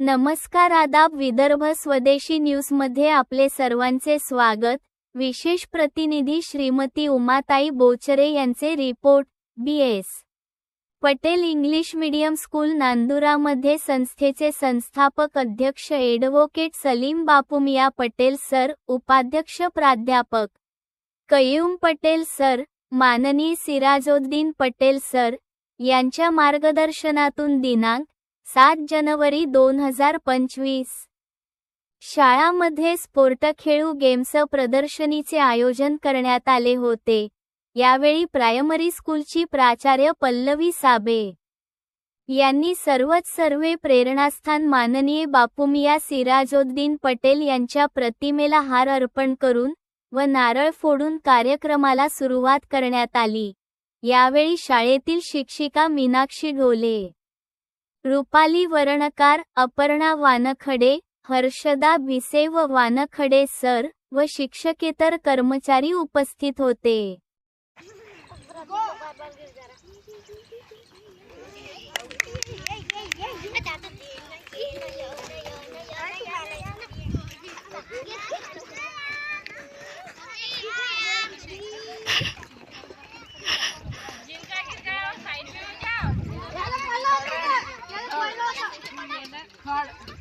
नमस्कार आदाब विदर्भ स्वदेशी न्यूजमध्ये आपले सर्वांचे स्वागत. विशेष प्रतिनिधी श्रीमती उमाताई बोचरे यांचे report B S Patel English medium school नांदुरामध्ये संस्थेचे संस्थापक अध्यक्ष एडव्होकेट सलीम बापुमिया पटेल सर उपाध्यक्ष प्राध्यापक. कयूम पटेल सर माननीय सिराजोद्दीन पटेल सर यांच्या मार्गदर्शनातून दिनांक सात जानेवारी दोन हजार पंचवीस. शाळामध्ये स्पोर्ट खेळू गेम्स प्रदर्शनीचे आयोजन करण्यात आले होते. यावेळी प्रायमरी स्कूलची प्राचार्य पल्लवी साबे यांनी सर्वच सर्वे प्रेरणास्थान माननीय बापुमिया सिराजोद्दीन पटेल यांच्या प्रतिमेला हार अर्पण करून व नारळ फोडून कार्यक्रमाला सुरुवात करण्यात आली. यावेळी शाळेतील शिक्षिका मीनाक्षी ढोले रुपाली वर्णकार अपर्णा वानखडे हर्षदा बिसे व वानखडे सर व शिक्षकेतर कर्मचारी उपस्थित होते. ಕಾಳು